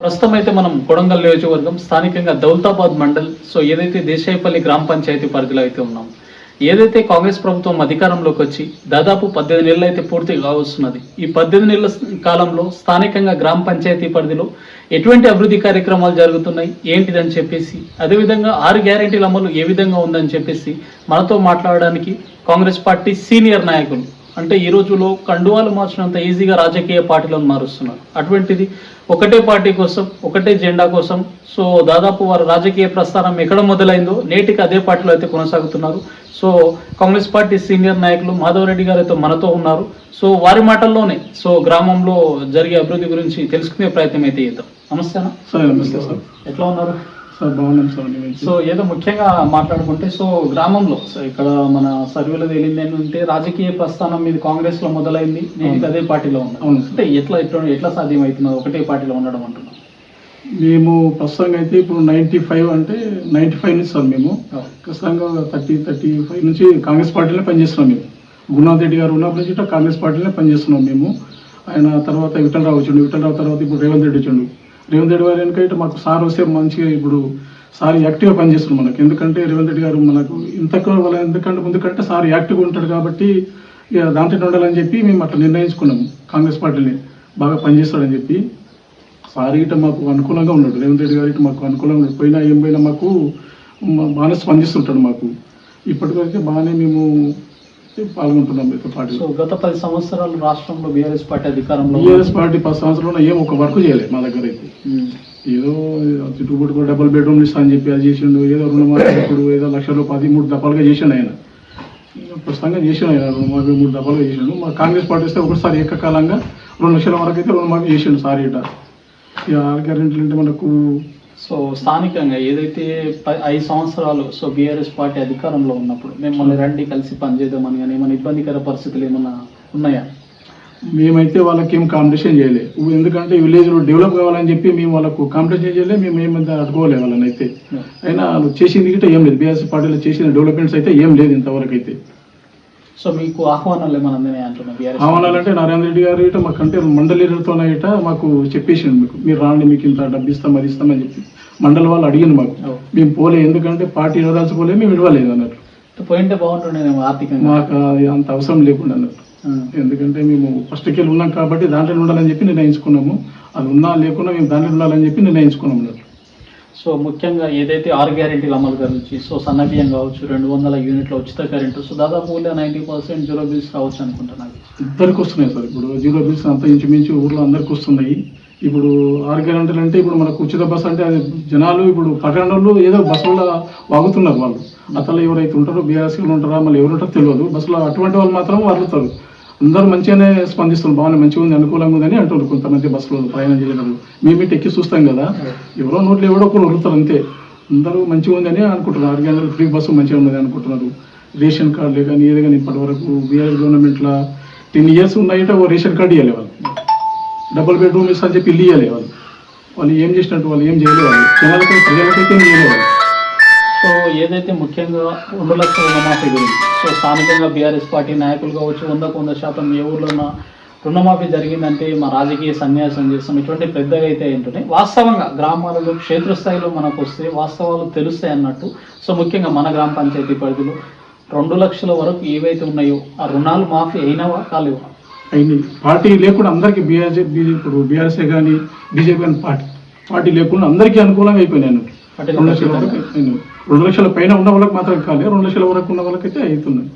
ప్రస్తుతం అయితే మనం కొడంగల్ నియోజకవర్గం స్థానికంగా దౌలతాబాద్ మండల్ సో ఏదైతే దేశాయపల్లి గ్రామ పంచాయతీ పరిధిలో అయితే ఉన్నాం. ఏదైతే కాంగ్రెస్ ప్రభుత్వం అధికారంలోకి వచ్చి దాదాపు పద్దెనిమిది నెలలు అయితే పూర్తి కావస్తున్నది ఈ పద్దెనిమిది నెలల కాలంలో స్థానికంగా గ్రామ పంచాయతీ పరిధిలో ఎటువంటి అభివృద్ధి కార్యక్రమాలు జరుగుతున్నాయి ఏంటిదని చెప్పేసి అదేవిధంగా ఆరు గ్యారెంటీల అమలు ఏ విధంగా ఉందని చెప్పేసి మనతో మాట్లాడడానికి కాంగ్రెస్ పార్టీ సీనియర్ నాయకులు అంటే ఈ రోజులో కండువాలు మార్చినంత ఈజీగా రాజకీయ పార్టీలను మారుస్తున్నారు. అటువంటిది ఒకటే పార్టీ కోసం ఒకటే జెండా కోసం. సో దాదాపు వారి రాజకీయ ప్రస్థానం ఎక్కడ మొదలైందో నేటికి అదే పార్టీలో అయితే కొనసాగుతున్నారు. సో కాంగ్రెస్ పార్టీ సీనియర్ నాయకులు మాధవరెడ్డి గారు అయితే మనతో ఉన్నారు. సో వారి మాటల్లోనే సో గ్రామంలో జరిగే అభివృద్ధి గురించి తెలుసుకునే ప్రయత్నం అయితే చేద్దాం. నమస్తే. సార్ నమస్తే సార్. ఎట్లా ఉన్నారు? సార్ బాగున్నాం సార్ సో ఏదో ముఖ్యంగా మాట్లాడుకుంటే సో గ్రామంలో సో ఇక్కడ మన సర్వేలో తేలింది ఏంటంటే రాజకీయ ప్రస్థానం మీద కాంగ్రెస్లో మొదలైంది. నేను అదే పార్టీలో ఉన్నా అవును సార్. అంటే ఎట్లా ఎట్లా ఎట్లా సాధ్యం అవుతున్నది ఒకటే పార్టీలో ఉండడం అంటున్నాం. మేము ప్రస్తుతంగా అయితే ఇప్పుడు నైంటీ ఫైవ్ అంటే నైంటీ ఫైవ్ నుంచి సార్ మేము. ఖచ్చితంగా థర్టీ థర్టీ ఫైవ్ నుంచి కాంగ్రెస్ పార్టీలో పనిచేస్తున్నాం మేము. గురునాథ్ రెడ్డి గారు ఉన్నప్పటి నుంచి కాంగ్రెస్ పార్టీలో పనిచేస్తున్నాం మేము. ఆయన తర్వాత విఠలరావు వచ్చిండు. విఠలరావు తర్వాత ఇప్పుడు రేవంత్ రెడ్డి వచ్చిండు. రేవంత్ రెడ్డి గారు వెనక ఇటు మాకు సార్ వస్తే మంచిగా ఇప్పుడు సార్ యాక్టివ్గా పనిచేస్తున్నాం మనకు. ఎందుకంటే రేవంత్ రెడ్డి గారు మనకు ఇంతకు వాళ్ళ ఎందుకంటే ముందుకంటే సార్ యాక్టివ్గా ఉంటాడు కాబట్టి ఇక దాంట్లో ఉండాలని చెప్పి మేము అట్లా నిర్ణయించుకున్నాము. కాంగ్రెస్ పార్టీని బాగా పనిచేస్తాడని చెప్పి. సార్ ఇట మాకు అనుకూలంగా ఉన్నాడు. రేవంత్ రెడ్డి గారు ఇటు మాకు అనుకూలంగా ఉన్నాడు. పోయినా ఏం పోయినా మాకు బాగానే స్పందిస్తుంటాడు మాకు. ఇప్పటివరకు బాగానే మేము పాల్గొంటున్నాం మీతో పాటు. సో గత పది సంవత్సరాలు రాష్ట్రంలో బీఆర్ఎస్ పార్టీ అధికారంలో బీఆర్ఎస్ పార్టీ పది సంవత్సరంలో ఏం ఒక వర్క్ చేయలేదు మా దగ్గర అయితే. ఏదో చుట్టుపక్కల డబుల్ బెడ్రూమ్ ఇస్తా అని చెప్పి అది చేసిండు ఏదో రుణమాఫీ ఇప్పుడు ఏదో లక్షలు పది మూడు దఫాలుగా చేసిండు ఆయన. ప్రస్తుతంగా చేసిండు ఆయన రుణమాఫీ మూడు దఫాలుగా చేసిండు. మా కాంగ్రెస్ పార్టీ వస్తే ఒకసారి ఏకకాలంగా రెండు లక్షల వరకు అయితే రుణమాఫీ చేసిండు సార్ ఇట ఇక ఆరు గ్యారెంటీలు అంటే మనకు సో స్థానికంగా ఏదైతే ప- ఐదు సంవత్సరాలు సో బీఆర్ఎస్ పార్టీ అధికారంలో ఉన్నప్పుడు మిమ్మల్ని రండి కలిసి పనిచేద్దామని కానీ ఏమైనా ఇబ్బందికర పరిస్థితులు ఏమైనా ఉన్నాయా? మేమైతే వాళ్ళకి ఏం కాంపిటీషన్ చేయలే. ఎందుకంటే విలేజ్లో డెవలప్ కావాలని చెప్పి మేము వాళ్ళకు కాంపిటీషన్ చేయలే మేము ఏమైతే అడ్డుకోలే వాళ్ళని అయితే అయినా వాళ్ళు చేసింది గిట్ట ఏం లేదు. బీఆర్ఎస్ పార్టీలో చేసిన డెవలప్మెంట్స్ అయితే ఏం లేదు ఇంతవరకు అయితే సో మీకు ఆహ్వానాలు ఏమైనా అందినాయి అంటున్నా బీఆర్ఎస్ ఆహ్వానాలంటే నారాయణ రెడ్డి గారు ఇట మాకంటే మండలీలతో ఇట మాకు చెప్పేసిండు మీకు. మీరు రాండి మీకు ఇంత డబ్బు ఇస్తాం అది ఇస్తామని చెప్పి. మండలి వాళ్ళు అడిగింది మాకు. మేము పోలే ఎందుకంటే పార్టీ ఇవ్వదలుచుకోలే మేము ఇవ్వలేదు అన్నట్టు. పోయింటే బాగుంటుండేనేమో ఆర్థికంగా. మాకు అది అంత అవసరం లేకుండా అన్నట్టు. ఎందుకంటే మేము ఫస్ట్కి వెళ్ళి ఉన్నాం కాబట్టి దాంట్లో ఉండాలని చెప్పి నిర్ణయించుకున్నాము. అది ఉన్నా లేకున్నా మేము దాంట్లో ఉండాలని చెప్పి నిర్ణయించుకున్నాం అన్నట్టు. సో ముఖ్యంగా ఏదైతే ఆరు గ్యారెంటీల అమలు గురించి సో సన్నబియ్యం కావచ్చు రెండు వందల యూనిట్ల ఉచిత కరెంటు సో దాదాపు నైంటీ పర్సెంట్ జీరో బిల్స్ రావచ్చు అనుకుంటున్నాను ఇద్దరికి వస్తున్నాయి సార్ ఇప్పుడు జీరో బిల్స్ అంతా ఇంచుమించు ఊర్లో అందరికి వస్తున్నాయి. ఇప్పుడు ఆరు గ్యారెంటీలు అంటే ఇప్పుడు మనకు ఉచిత బస్ అంటే అది జనాలు ఇప్పుడు పట్టణంలో ఏదో బస్సులో వాగుతున్నారు వాళ్ళు. అతను ఎవరైతే ఉంటారో బీఆర్ఎస్లు ఉంటారా మళ్ళీ ఎవరుంటారో తెలియదు. బస్సులో అటువంటి వాళ్ళు మాత్రం వారుతారు అందరూ మంచిగానే స్పందిస్తున్నారు. బాగానే మంచిగా ఉంది అనుకూలంగా ఉందని అంటారు కొంతమంది బస్సులో ప్రయాణం చేయగలరు మేము ఇటు ఎక్కి చూస్తాం కదా. ఎవరో నోట్లు ఎవడో ఒకరు వదులుతారు అంతే. అందరూ మంచిగా ఉందని అనుకుంటున్నారు. ఆరు గంటలు ఫ్రీ బస్సు మంచిగా ఉన్నది అనుకుంటున్నారు. రేషన్ కార్డులే కానీ ఏది కానీ ఇప్పటి వరకు బీఆర్ గవర్నమెంట్లో టెన్ ఇయర్స్ ఉన్నాయంటే ఓ రేషన్ కార్డు ఇవ్వాలి వాళ్ళు. డబుల్ బెడ్రూమ్ ఇస్తా అని చెప్పి ఇల్లు ఇవ్వాలి వాళ్ళు. వాళ్ళు ఏం చేసినట్టు వాళ్ళు ఏం చేయలేదు వాళ్ళు. జనాలకైతే ప్రజలకైతే ఏం చేయలేదు సో ఏదైతే ముఖ్యంగా రెండు లక్షల రుణమాఫీ గురించి సో స్థానికంగా బీఆర్ఎస్ పార్టీ నాయకులు కావచ్చు వందకు వంద శాతం ఏ ఊర్లో ఉన్న రుణమాఫీ జరిగిందంటే మా రాజకీయ సన్యాసం చేస్తాం. ఇటువంటి పెద్దగా అయితే ఏంటంటే వాస్తవంగా గ్రామాలలో క్షేత్రస్థాయిలో మనకు వస్తే వాస్తవాలు తెలుస్తాయి అన్నట్టు. సో ముఖ్యంగా మన గ్రామ పంచాయతీ పరిధిలో రెండు లక్షల వరకు ఏవైతే ఉన్నాయో ఆ రుణాలు మాఫీ అయినవా కాలేవా? అయింది పార్టీ లేకుండా అందరికీ బీఆర్ఎస్ బీజేపీ బీఆర్ఎస్ఏ కానీ బీజేపీ కానీ పార్టీ పార్టీ లేకుండా అందరికీ అనుకూలంగా అయిపోయినాయి అన్నట్టు. వాటిలో రెండు లక్షల వరకు. రెండు లక్షల పైన ఉన్న వాళ్ళకి మాత్రం కాలేదు రెండు లక్షల వరకు ఉన్న వాళ్ళకైతే అవుతున్నాయి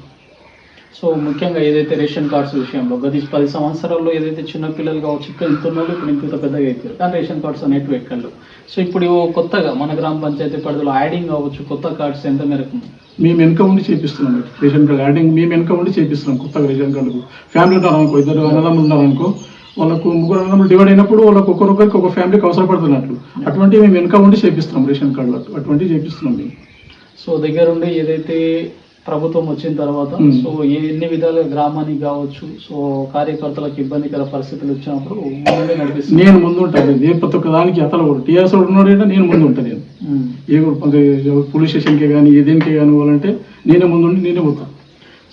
సో ముఖ్యంగా ఏదైతే రేషన్ కార్డ్స్ విషయంలో గత పది సంవత్సరాల్లో ఏదైతే చిన్న పిల్లలు కావచ్చు ఇక్కడ ఇంత ఇప్పుడు ఇంత పెద్దగా అయిపోయారు. కానీ రేషన్ కార్డ్స్ అనేటివి ఎక్కర్లు సో ఇప్పుడు కొత్తగా మన గ్రామ పంచాయతీ పరిధిలో యాడింగ్ కావచ్చు కొత్త కార్డ్స్ ఎంత మేరకు? మేము వెనక ఉండి చేపిస్తున్నాం. రేషన్ కార్డు యాడింగ్ మేము వెనక ఉండి చేపిస్తున్నాం కొత్తగా రేషన్ కార్డుకు ఫ్యామిలీ ఉన్నారు అనుకో ఇద్దరు అన్నదమ్ములు ఉన్నారు అనుకో వాళ్ళకు ముగ్గురు అన్నదమ్ములు డివైడ్ అయినప్పుడు వాళ్ళకు ఒక్కొక్కరికి ఒక ఫ్యామిలీకి అవసరపడుతున్నట్లు అటువంటివి మేము వెనక ఉండి చేపిస్తున్నాం రేషన్ కార్డు అటువంటివి చేపిస్తున్నాం మేము. సో దగ్గరుండి ఏదైతే ప్రభుత్వం వచ్చిన తర్వాత. సో ఏ ఎన్ని విధాలుగా గ్రామానికి కావచ్చు సో కార్యకర్తలకు ఇబ్బందికర పరిస్థితులు వచ్చినప్పుడు ముందే నడిపిస్తుంది నేను ముందు ఉంటాను ఏ ప్రతి ఒక్క దానికి అతను టీఆర్ఎస్ ఉన్నాడు అంటే నేను ముందు ఉంటాను నేను. ఏ పోలీస్ స్టేషన్కి కానీ ఏ దేనికి కానీ పోవాలంటే నేనే ముందు ఉండి నేనే పోతాను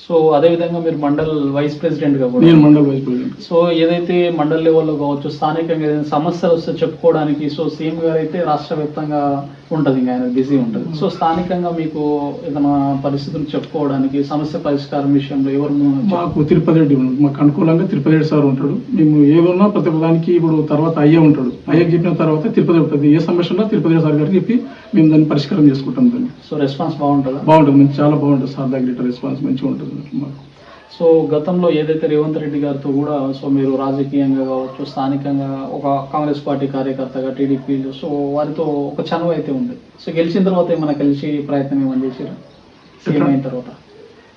సో అదే విధంగా మీరు మండల్ వైస్ ప్రెసిడెంట్గా కూడా. నేను మండల వైస్ ప్రెసిడెంట్ సో ఏదైతే మండల్ లెవెల్లో కావచ్చు స్థానికంగా ఏదైనా సమస్యలు వస్తే చెప్పుకోవడానికి సో సీఎం గారు అయితే రాష్ట్ర వ్యాప్తంగా ఉంటుంది ఇంకా ఆయన బిజీ ఉంటుంది. సో స్థానికంగా మీకు ఏదైనా పరిస్థితులు చెప్పుకోవడానికి సమస్య పరిష్కారం విషయంలో ఎవరు మాకు తిరుపతి రెడ్డి మాకు అనుకూలంగా తిరుపతి రెడ్డి సార్ ఉంటాడు. మేము ఏదున్నా ప్రతి దానికి ఇప్పుడు తర్వాత అయ్యే ఉంటాడు. అయ్యకి చెప్పిన తర్వాత తిరుపతి ఉంటుంది. ఏ సమస్య ఉన్నా తిరుపతి రెడ్డి సార్ గారికి చెప్పి మేము దాన్ని పరిష్కారం చేసుకుంటాం దాన్ని. సో రెస్పాన్స్ బాగుంటుందా? బాగుంటుంది. చాలా బాగుంటుంది సార్ దగ్గర రెస్పాన్స్ మంచిగా ఉంటుంది మాకు. సో గతంలో ఏదైతే రేవంత్ రెడ్డి గారితో కూడా సో మీరు రాజకీయంగా కావచ్చు స్థానికంగా ఒక కాంగ్రెస్ పార్టీ కార్యకర్తగా టీడీపీ సో వారితో ఒక చనువు అయితే ఉంది. సో గెలిచిన తర్వాత ఏమైనా కలిసి ప్రయత్నం ఏమైనా చేసారా సీఎం అయిన తర్వాత.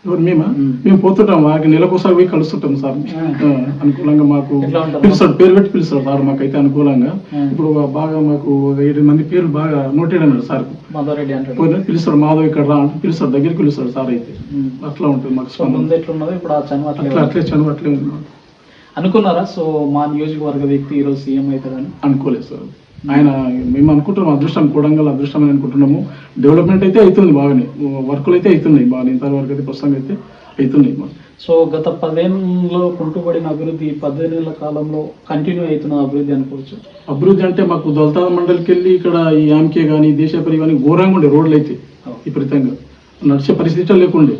ఎవరు మేమా. మ్మ్. పోతుంటాం మాకు నెలకోసారి పోయి కలుస్తుంటాం సార్. అనుకూలంగా మాకు? పిలుస్తాడు పేరు పెట్టి పిలుస్తాడు సార్ మాకైతే అనుకూలంగా. ఇప్పుడు బాగా మాకు ఏడు మంది పేర్లు బాగా నోటెడ్ అన్నాడు సార్. పిలుస్తాడు మాధవ్ ఇక్కడ రా అంటే పిలుస్తాడు దగ్గరికి పిలుస్తాడు సార్ అయితే. అట్లా ఉంటుంది మాకు అట్లే అట్లా చనువు అట్లే మాకు. అనుకున్నారా? సో మా నియోజకవర్గ వ్యక్తి ఈరోజు సీఎం అవుతారని? అనుకోలేదు సార్. ఆయన మేము అనుకుంటున్నాం అదృష్టం కూడంగల్ అదృష్టం అని అనుకుంటున్నాము. డెవలప్మెంట్ అయితే అవుతుంది బాగానే. వర్కులు అయితే అవుతున్నాయి బాగా ఇంతవరకు అయితే ప్రస్తుతం అయితే అవుతున్నాయి సో గత పదేళ్ళలో కుంటుపడిన అభివృద్ధి పద్దెనిమిది కాలంలో కంటిన్యూ అవుతున్న అభివృద్ధి అనుకోవచ్చు? అభివృద్ధి అంటే మాకు దళిత మండలికి వెళ్ళి ఇక్కడ ఈ ఆమ్కే కానీ దేశపరి కానీ ఘోరంగా ఉండే రోడ్లు అయితే విపరీతంగా. నడిచే పరిస్థితి లేకుండే.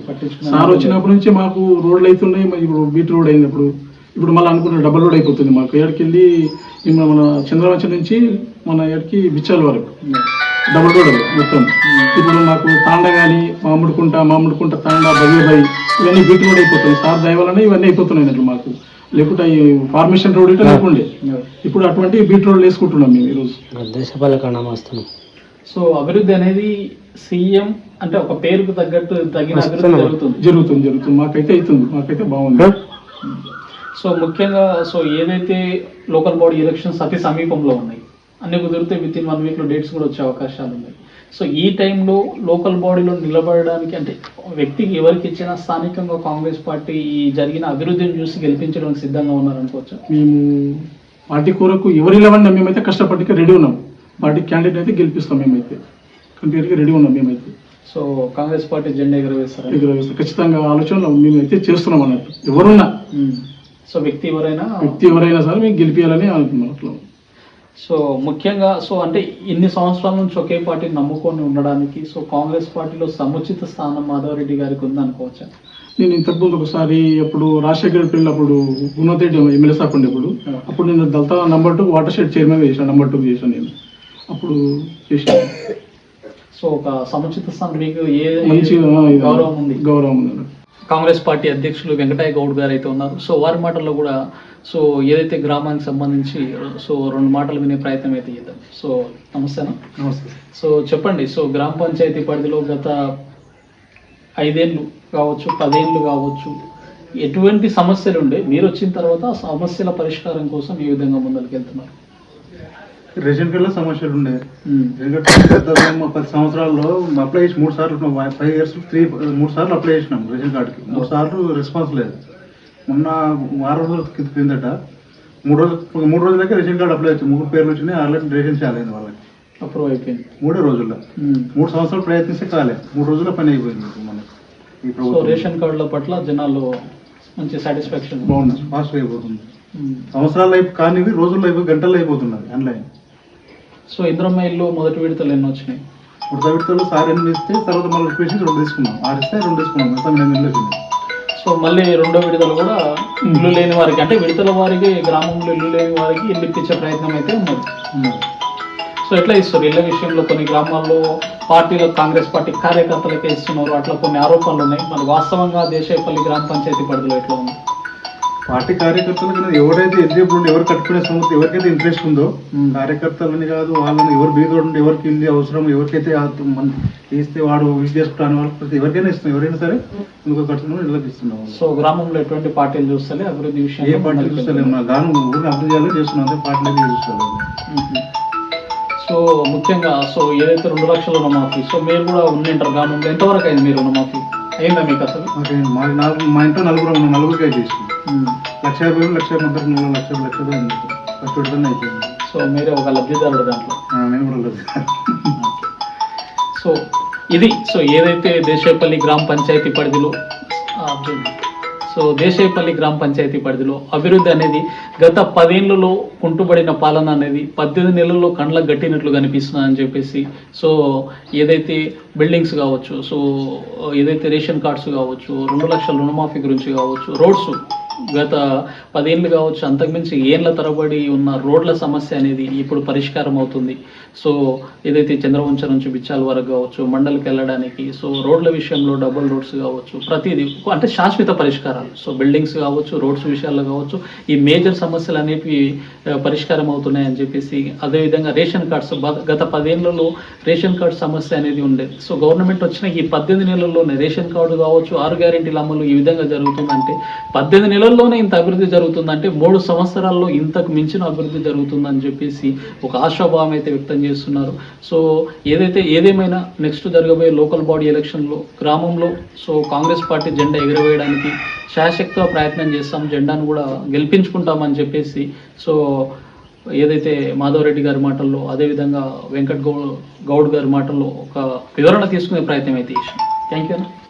సార్ వచ్చినప్పటి నుంచి మాకు రోడ్లు అవుతున్నాయి మరి ఇప్పుడు బీట్ రోడ్ అయింది ఇప్పుడు మళ్ళీ అనుకున్న డబల్ రోడ్ అయిపోతుంది. మాకు ఏడకి వెళ్ళి మన మన చంద్రవంశం నుంచి మన ఏడకి బిచ్చాల వరకు. డబుల్ రోడ్ మొత్తం. ఇప్పుడు మాకు తాండ కానీ మామిడికుంట మామిడికుంట తాండ బగిరబాయి ఇవన్నీ బీట్ రోడ్ అయిపోతుంది సార్ దయ వలన ఇవన్నీ అయిపోతున్నాయి అన్నట్లు మాకు. లేకుంటే ఈ ఫార్మేషన్ రోడ్ ఇట్లా లేకుండే. ఇప్పుడు అటువంటి బీట్ రోడ్లు వేసుకుంటున్నాం మేము ఈరోజు దేశపాలక సో అభివృద్ధి అనేది సీఎం అంటే ఒక పేరుకు తగ్గట్టు తగిన అభివృద్ధి జరుగుతుంది. జరుగుతుంది జరుగుతుంది. మాకైతే అవుతుంది. మాకైతే బాగుంది. సో ముఖ్యంగా సో ఏదైతే లోకల్ బాడీ ఎలక్షన్స్ అతి సమీపంలో ఉన్నాయి అన్ని కుదిరితే విత్ ఇన్ వన్ వీక్లో డేట్స్ కూడా వచ్చే అవకాశాలు ఉన్నాయి. సో ఈ టైంలో లోకల్ బాడీలో నిలబడడానికి అంటే వ్యక్తికి ఎవరికి ఇచ్చినా స్థానికంగా కాంగ్రెస్ పార్టీ ఈ జరిగిన అభివృద్ధిని చూసి గెలిపించడానికి సిద్ధంగా ఉన్నారనుకోవచ్చు. మేము పార్టీ కొరకు ఎవరు ఇవ్వండి మేమైతే కష్టపడికి రెడీ ఉన్నాం. పార్టీ క్యాండిడేట్ అయితే గెలిపిస్తాం మేమైతే. కంప్లీట్గా రెడీ ఉన్నాం మేమైతే. సో కాంగ్రెస్ పార్టీ జెండా ఎగరవేస్తారని ఎగురవేస్తాం. ఖచ్చితంగా ఆలోచనలో మేమైతే చేస్తున్నాం అన్నట్టు. ఎవరున్నా. సో వ్యక్తి ఎవరైనా వ్యక్తి ఎవరైనా సరే మేము గెలిపించాలని అనుకున్నాం సో ముఖ్యంగా సో అంటే ఇన్ని సంవత్సరాల నుంచి ఒకే పార్టీని నమ్ముకొని ఉండడానికి సో కాంగ్రెస్ పార్టీలో సముచిత స్థానం మాధవరెడ్డి గారికి ఉందనుకోవచ్చా? నేను ఇంతకుముందు ఒకసారి అప్పుడు రాజశేఖర్ రెడ్డి అప్పుడు రెడ్డి ఎమ్మెల్యే సార్ ఉండేప్పుడు అప్పుడు నేను దళిత number two watershed chairman చేశాను నంబర్ టూ చేశాను నేను. అప్పుడు చేశాను. సో ఒక సముచిత స్థానం మీకు ఏ మంచి గౌరవం ఉంది? గౌరవం ఉంది. కాంగ్రెస్ పార్టీ అధ్యక్షులు వెంకటయ్య గౌడ్ గారు అయితే ఉన్నారు. సో వారి మాటల్లో కూడా సో ఏదైతే గ్రామానికి సంబంధించి సో రెండు మాటలు వినే ప్రయత్నం అయితే చేద్దాం. సో నమస్తే సార్. సో చెప్పండి సో గ్రామ పంచాయతీ పరిధిలో గత ఐదేళ్ళు కావచ్చు పదేళ్ళు కావచ్చు ఎటువంటి సమస్యలు ఉండే మీరు వచ్చిన తర్వాత ఆ సమస్యల పరిష్కారం కోసం ఈ విధంగా ముందరికి వెళ్తున్నారు రేషన్ కార్డులో సమస్యలు ఉండే. పది సంవత్సరాల్లో అప్లై చేసి మూడు సార్లు ఫైవ్ ఇయర్స్ త్రీ మూడు సార్లు అప్లై చేసినాం రేషన్ కార్డుకి. మూడు సార్లు రెస్పాన్స్ లేదు. మొన్న వారం రోజుల కింద కిందట మూడు రోజులు మూడు రోజులకే రేషన్ కార్డు అప్లై వచ్చింది మూడు పేర్లు వచ్చినాయి ఆల్రెడీ రేషన్ చాలైంది వాళ్ళకి. అప్రూవ్ అయిపోయింది. మూడే రోజుల్లో. మూడు సంవత్సరాలు ప్రయత్నిస్తే కాలే. మూడు రోజుల్లో పని అయిపోయింది మనకి సో రేషన్ కార్డుల పట్ల జనాలు మంచి సాటిస్ఫాక్షన్ బాగుంది ఫాస్ట్ అయిపోతుంది. సంవత్సరాలు అయిపో కానివి రోజుల్లో అయిపోయి గంటల్లో అయిపోతున్నది. ఆన్లైన్ సో ఇంద్రమ్మ ఇల్లు మొదటి విడతలు ఎన్ని వచ్చినాయి? ఇప్పుడు విడతలు సార్ ఎనిమిది ఇస్తే తర్వాత మళ్ళీ రిక్వెస్ట్ రెండు తీసుకున్నాం. ఆరు ఇస్తే రెండు తీసుకున్నాం. మొత్తం ఎనిమిది ఇల్లు సో మళ్ళీ రెండో విడతలు కూడా ఇల్లు లేని వారికి అంటే విడతల వారికి గ్రామంలో ఇల్లు లేని వారికి ఇల్లు ఇప్పించే ప్రయత్నం అయితే ఉన్నది. సో ఎట్లా ఇస్తారు? ఇళ్ళ విషయంలో కొన్ని గ్రామాల్లో పార్టీలకు కాంగ్రెస్ పార్టీ కార్యకర్తలకే ఇస్తున్నారు. అట్లా కొన్ని ఆరోపణలు ఉన్నాయి. మరి వాస్తవంగా దేశపల్లి గ్రామ పంచాయతీ పరిధిలో ఎట్లా ఉంది? పార్టీ కార్యకర్తలకు అనేది ఎవరైతే ఎగ్జిబుల్ ఉండి ఎవరు కట్టుకునే సమస్య ఎవరికైతే ఇంట్రెస్ట్ ఉందో. కార్యకర్తలని కాదు వాళ్ళని ఎవరు బీదోడు ఉండి ఎవరికి ఇల్లు అవసరం ఎవరికైతే ఇస్తే వాడు ఇది చేసుకుంటాను వాళ్ళకి ప్రతి ఎవరికైనా ఇస్తాం ఎవరైనా సరే ఇంకో కట్టుకుని ఇళ్ళకి ఇస్తున్నాం సో గ్రామంలో ఎటువంటి పార్టీలు చూస్తలే? అభివృద్ధి ఏ విషయంలో పార్టీ ముందరికి చూస్తలేము మన గాను ఊరిని అభివృద్ధి చేయాలని చేస్తున్నాం. చూస్తలేము మ్మ్. సో ముఖ్యంగా సో ఏదైతే రెండు లక్షల రుణమాఫీ సో మీరు కూడా ఉండింటారు గ్రామంలో ఎంతవరకు అయింది మీరు రుణమాఫీ? అయిందా మీకు అసలు? మాకు మా నాలుగు మా ఇంట్లో నలుగురు ఉన్నాం నలుగురికి అయితే. లక్ష యాభై లక్ష ముప్పై మూడు లక్ష లక్ష ఫస్ట్ విడతనే అయిపోయింది. సో మీరే ఒక లబ్ధిదారుడు దాంట్లో? నేను కూడా సో ఇది సో ఏదైతే దేశపల్లి గ్రామ పంచాయతీ పరిధిలో సో దేశేపల్లి గ్రామ పంచాయతీ పరిధిలో అభివృద్ధి అనేది గత పదేళ్ళలో కుంటుబడిన పాలన అనేది పద్దెనిమిది నెలల్లో కండ్లకు గట్టినట్లు కనిపిస్తుందని చెప్పేసి సో ఏదైతే బిల్డింగ్స్ కావచ్చు సో ఏదైతే రేషన్ కార్డ్స్ కావచ్చు రెండు లక్షల రుణమాఫీ గురించి కావచ్చు రోడ్స్ గత పదేళ్ళు కావచ్చు అంతకుమించి ఏళ్ళ తరబడి ఉన్న రోడ్ల సమస్య అనేది ఇప్పుడు పరిష్కారం అవుతుంది. సో ఏదైతే చంద్రవంశ నుంచి బిచ్చాల వరకు కావచ్చు మండలికి వెళ్ళడానికి సో రోడ్ల విషయంలో డబుల్ రోడ్స్ కావచ్చు ప్రతిదీ అంటే శాశ్వత పరిష్కారాలు. సో బిల్డింగ్స్ కావచ్చు రోడ్స్ విషయాల్లో కావచ్చు ఈ మేజర్ సమస్యలు అనేవి పరిష్కారం అవుతున్నాయని చెప్పేసి అదేవిధంగా రేషన్ కార్డ్స్ గత పదేళ్ళలో రేషన్ కార్డ్ సమస్య అనేది ఉండేది సో గవర్నమెంట్ వచ్చిన ఈ పద్దెనిమిది నెలల్లోనే రేషన్ కార్డు కావచ్చు ఆరు గ్యారెంటీల అమలు ఈ విధంగా జరుగుతుందంటే పద్దెనిమిది నెలలు నెలల్లోనే ఇంత అభివృద్ధి జరుగుతుందంటే మూడు సంవత్సరాల్లో ఇంతకు మించిన అభివృద్ధి జరుగుతుందని చెప్పేసి ఒక ఆశాభావం అయితే వ్యక్తం చేస్తున్నారు. సో ఏదైతే ఏదేమైనా నెక్స్ట్ జరగబోయే లోకల్ బాడీ ఎలక్షన్లో గ్రామంలో సో కాంగ్రెస్ పార్టీ జెండా ఎగురవేయడానికి శాశక్తిగా ప్రయత్నం చేస్తాం జెండాను కూడా గెలిపించుకుంటామని చెప్పేసి సో ఏదైతే మాధవరెడ్డి గారి మాటల్లో అదేవిధంగా వెంకట్ గౌడ్ గౌడ్ గారి మాటల్లో ఒక వివరణ తీసుకునే ప్రయత్నం అయితే చేసాం థ్యాంక్ యూ